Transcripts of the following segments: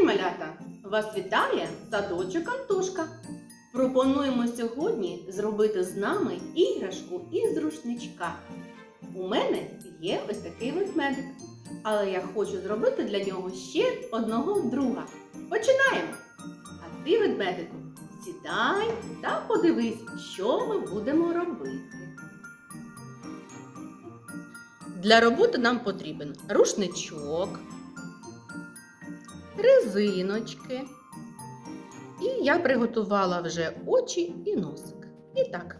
день, малята! Вас вітає садочок Антошка. Пропонуємо сьогодні зробити з нами іграшку із рушничка. У мене є ось такий ведмедик, але я хочу зробити для нього ще одного друга. Починаємо! А ти, ведмедику, сідай та подивись, що ми будемо робити. Для роботи нам потрібен рушничок, резиночки. І я приготувала вже очі і носик. І так,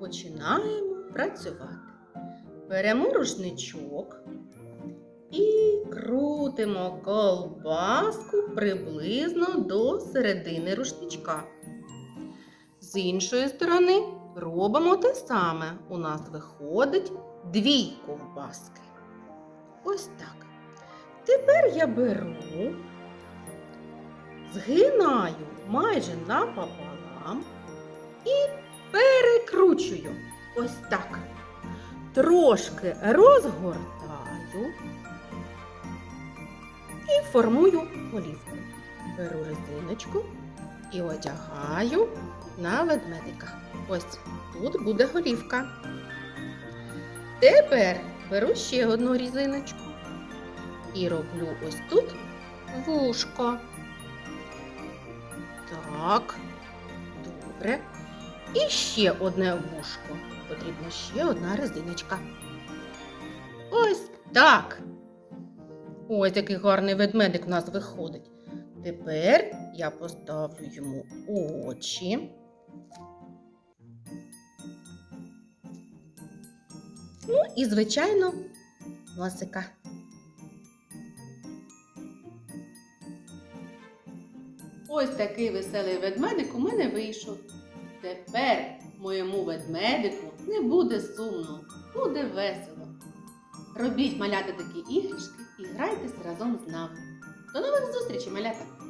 починаємо працювати. Беремо рушничок і крутимо колбаску приблизно до середини рушничка. З іншої сторони робимо те саме. У нас виходить дві ковбаски. Ось так. Тепер я беру, згинаю майже напополам і перекручую. Ось так. Трошки розгортаю і формую голівку. Беру резиночку і одягаю на ведмедика. Ось тут буде голівка. Тепер беру ще одну різиночку і роблю ось тут вушко. Так, добре. І ще одне вушко. Потрібна ще одна резиночка. Ось так. Ось який гарний ведмедик у нас виходить. Тепер я поставлю йому очі. Ну і, звичайно, носика. Ось такий веселий ведмедик у мене вийшов. Тепер моєму ведмедику не буде сумно, буде весело. Робіть малята такі іграшки і грайтеся разом з нами. До нових зустрічей, малята!